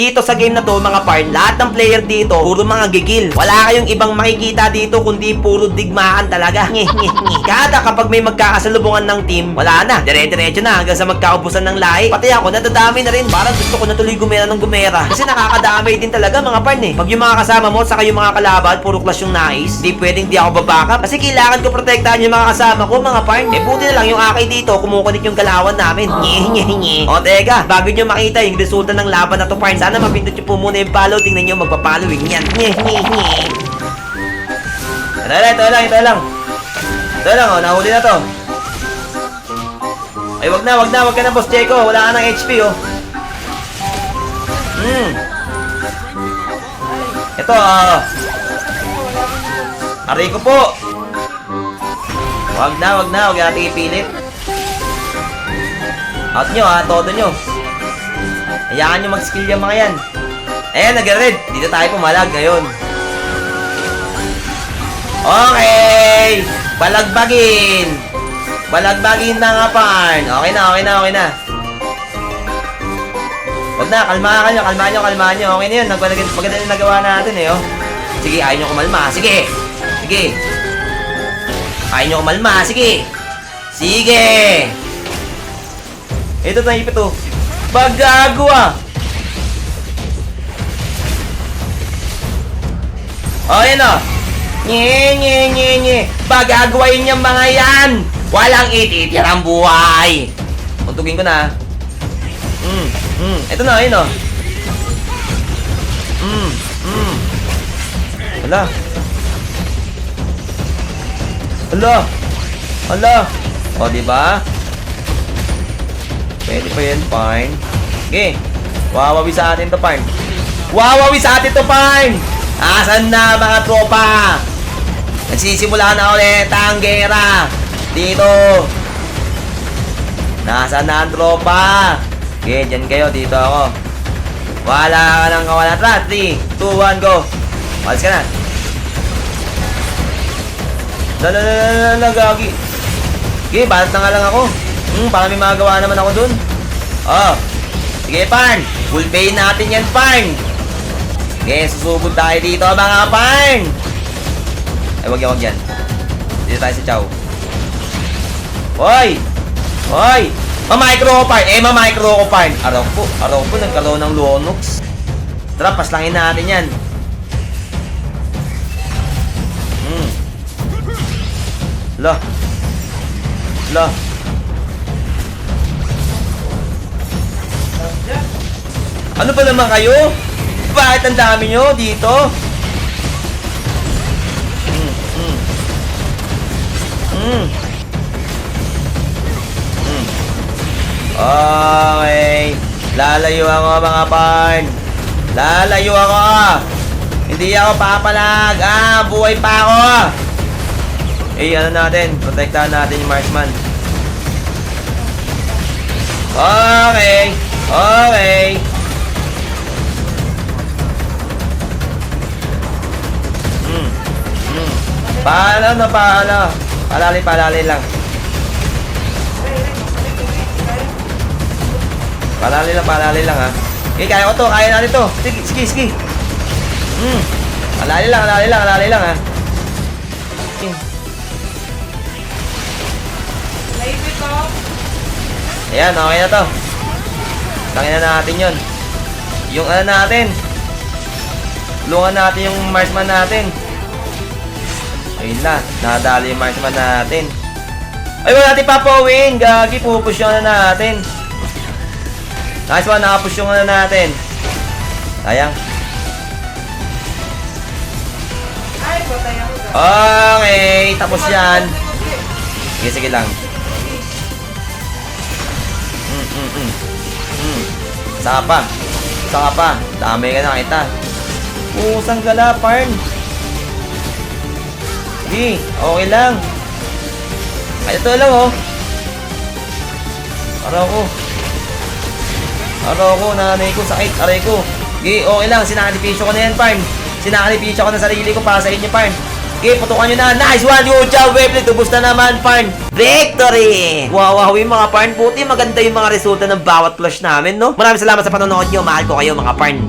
Dito sa game na to, mga parn, lahat ng player dito, puro mga gigil. Wala kayong ibang makikita dito kundi puro digmaan talaga. Nye. Kada kapag may magkakasalubungan ng team, wala na. Dire-diretso na hanggang sa magkaubusan ng lahi. Pati ako, nadadami na rin. Parang gusto ko na tuloy gumera ng gumera. Kasi nakakadamay din talaga mga parn eh. Pag yung mga kasama mo, saka yung mga kalaban, puro clash yung nais, di pwedeng di ako babackup. Kasi kailangan ko protektahan yung mga kasama ko, mga parn. Eh buti na lang yung aki dito, kumukunik yung galawan namin. Nye, nye, nye. O teka, bago nyo makita yung resulta ng laban na to, parn, sana mapindot nyo po muna yung follow. Tingnan nyo, magpa-following yan. Ito lang, ito lang, ito lang. Ito lang, oh, nahuli na to. Ay, wag na, wag na, wag ka na, Boss Checo. Wala ka ng HP, oh. Hmm. Ito, ah. aray ko po. Wag na, wag na, wag natin ipilit. Out nyo, ha, todo nyo. Hayaan nyo mag-skill yung mga yan. Ayan, nag-red. Dito tayo pumalag ngayon. Okay! Balagbagin! Balagbagin na nga, Parn. Okay na, okay na, okay na. Huwag na, kalmahan nyo, kalmahan nyo, kalmahan nyo. Okay na yun, maganda yung nagawa natin eh, oh. Sige, ayaw nyo kumalma. Sige! Sige! Ayaw nyo kumalma. Sige! Sige! Ito na ipit, oh. Bagago, ah! Oh, yan, oh. Nye, nye, nye, nye. Pagagawin niyang mga yan. Walang ititirang buhay. Tuntugin ko na. Mm, mm. Ito na, ayun o. Mm, mm. Hala. Hala. Hala. O, di ba? Pwede pa yan, fine. Okay. Wawawi sa atin to, fine. Wawawi sa atin to, fine. Asan na mga tropa? Nagsisimula na ulit ang gera. Dito. Nasaan na ang tropa? Okay, dyan kayo. Dito ako. Wala ka nang kawala. Tara, 3, 2, 1, go. Walis ka na. Lala, lala, lala, lala, gagi. Okay, balat na nga lang ako. Hmm, para may magawa naman ako dun. Oh. Sige, Parn. Full pay natin yan, Parn. Okay, susugod tayo dito, mga Parn. Ay, wag yan, wag yan. Dito tayo sa Chow. Hoy! Hoy! Ma-micro ko, Parn. Eh, ma-micro ko, Parn. Araw po, araw po, nagkaroon ng Luonox. Tara, paslangin natin yan. Hmm. La. La. Ano ba naman kayo? Bakit ang dami nyo dito? Mm, mm. Mm. Okay. Lalayo ako mga parn. Lalayo ako. Hindi ako papalag. Ah, buhay pa ako. Eh, ano natin? Protektahan natin yung marksman. Okay. Okay. Paano na paano? Palali, palali lang. Palali lang, palali lang ha. Okay, kaya ko to, kaya natin to. Sige, sige, sige. Hmm. Palali lang, palali lang, palali lang ha. Okay. Ayan, okay na to. Tangin na natin yun. Yung ano natin. Tulungan natin yung marksman natin. Ayun na, nadali yung marksman natin. Ay, wala natin papawin. Gagi, pupush na natin. Nice one, nakapush yung na natin. Sayang. Okay, tapos yan. Sige, sige lang. Mm, mm, mm. Mm. Saka pa. Saka pa. Dami ka na kita. Pusang gala, parn. Sige, okay lang. Ay, ito lang, oh. Araw ko. Araw ko, nanay ko, sakit, aray ko. Sige, okay lang. Sinakalipisyo ko na yan, parn. Sinakalipisyo ko na sarili ko para sa inyo, parn. Okay, putukan nyo na. Nice one, good job, Webley. Tubos na naman, Parn. Victory! Wow, wow, yung mga Parn. Buti maganda yung mga resulta ng bawat clash namin, no? Maraming salamat sa panonood nyo. Mahal ko kayo, mga Parn.